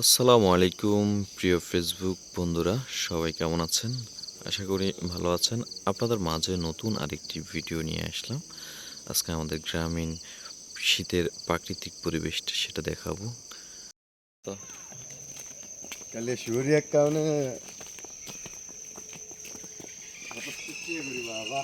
আসসালামু আলাইকুম, প্রিয় ফেসবুক বন্ধুরা, সবাই কেমন আছেন? আশা করি ভালো আছেন। আপনাদের মাঝে নতুন আরেকটি ভিডিও নিয়ে আসলাম। আজকে আমাদের গ্রামীণ শীতের প্রাকৃতিক পরিবেশটা সেটা দেখাবো। কারণে বাবা।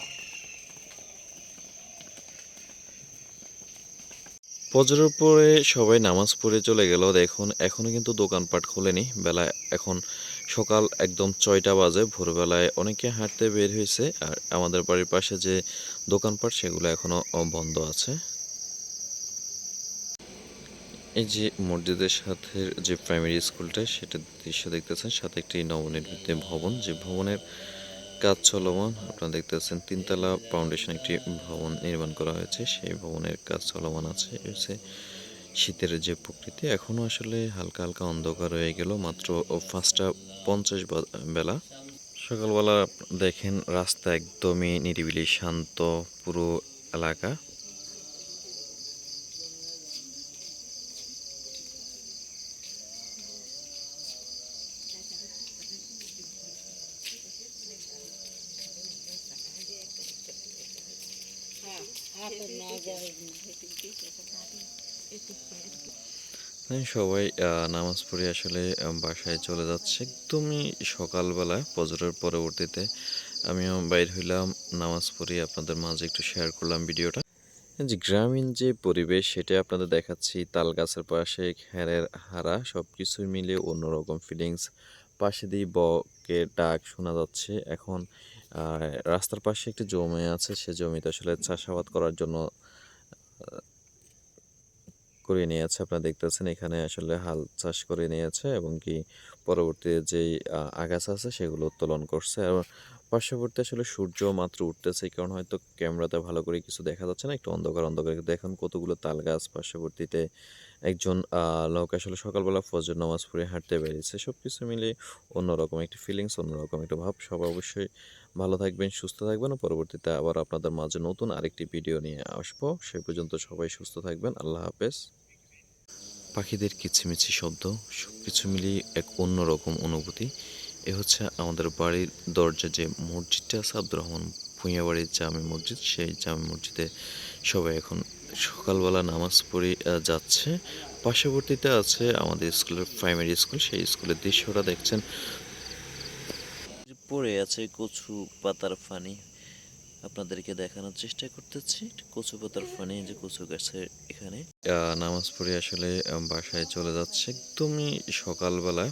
ফজরের পরে সবাই নামাজ পড়ে চলে গেল। দেখুন, এখনও কিন্তু দোকানপাট খোলেনি। বেলা এখন সকাল একদম ছয়টা বাজে। ভোরবেলায় অনেকে হাঁটতে বের হয়েছে। আর আমাদের বাড়ির পাশে যে দোকানপাট, সেগুলো এখনও বন্ধ আছে। এই যে মসজিদের সাথে যে প্রাইমারি স্কুলটা সেটা দৃশ্য দেখতেছেন। সাথে একটি নবনির্মিত ভবন। যে ভবনের কাজ চলমান। আপনারা দেখতেছেন তিনতলা ফাউন্ডেশন একটি ভবন নির্মাণ করা হয়েছে। সেই ভবনের কাজ চলমান আছে। হচ্ছে শীতের যে প্রকৃতি, এখনও আসলে হালকা হালকা অন্ধকার হয়ে গেল। মাত্র পাঁচটা পঞ্চাশ বেলা। সকালবেলা দেখেন, রাস্তা একদমই নিরিবিলি, শান্ত, পুরো এলাকা হ্যাঁ, সবাই নামাজ পড়ে আসলে বাসায় চলে যাচ্ছে। একদমই সকালবেলা ফজরের পরবর্তীতে আমিও বাইর হইলাম, নামাজ পড়ে আপনাদের মাঝে একটু শেয়ার করলাম ভিডিওটা। যে গ্রামীণ যে পরিবেশ, সেটা আপনাদের দেখাচ্ছি। তাল গাছের পাশে, খেরের হারা সব কিছুই মিলে অন্যরকম ফিলিংস পাশে দিয়ে বকের ডাক শোনা যাচ্ছে। এখন রাস্তার পাশে একটি জমি আছে, সে জমিতে আসলে চাষাবাদ করার জন্য করে নিয়েছে। আপনারা দেখতেছেন এখানে আসলে হাল চাষ করে নিয়েছে এবং কি পরবর্তীতে যেই আগাছা আছে সেগুলো উত্তোলন করছে। আর পার্শ্ববর্তী আসলে সূর্য মাত্র উঠতেছে কারণে হয়তো ক্যামেরাতে ভালো করে কিছু দেখা যাচ্ছে না, একটু অন্ধকার অন্ধকার। দেখুন কতগুলো তাল গাছ পার্শ্ববর্তীতে একজন লোক আসলে সকালবেলা ফজর নামাজ পড়ে হাঁটতে বেরিয়েছে সব কিছু মিলে অন্যরকম একটি ফিলিংস অন্যরকম একটা ভাব। সব অবশ্যই ভালো থাকবেন, সুস্থ থাকবেন পরবর্তীতে আবার আপনাদের মাঝে নতুন আরেকটি ভিডিও নিয়ে আসব। সে পর্যন্ত সবাই সুস্থ থাকবেন, আল্লাহ হাফেজ। পাখিদের কিচিমিচি শব্দ সব কিছু মিলিয়ে এক অন্যরকম অনুভূতি। এ হচ্ছে আমাদের বাড়ির দরজা যে মসজিদটা আছে আব্দুর রহমান ভূঁইয়া বাড়ির জামে মসজিদ। সেই জামে মসজিদে সবাই এখন সকালবেলা নামাজ পড়ে যাচ্ছে। পার্শ্ববর্তীতে আছে আমাদের স্কুলের প্রাইমারি স্কুল। সেই স্কুলের দৃশ্যটা দেখছেন। পড়ে আছে কচু পাতার ফানি। আপনাদেরকে দেখানোর চেষ্টা করতেছি। কচু পাতার ফানি যে কচু গাছের এখানে। নামাজ পড়ে আসলে বাসায় চলে যাচ্ছে। একদমই সকালবেলা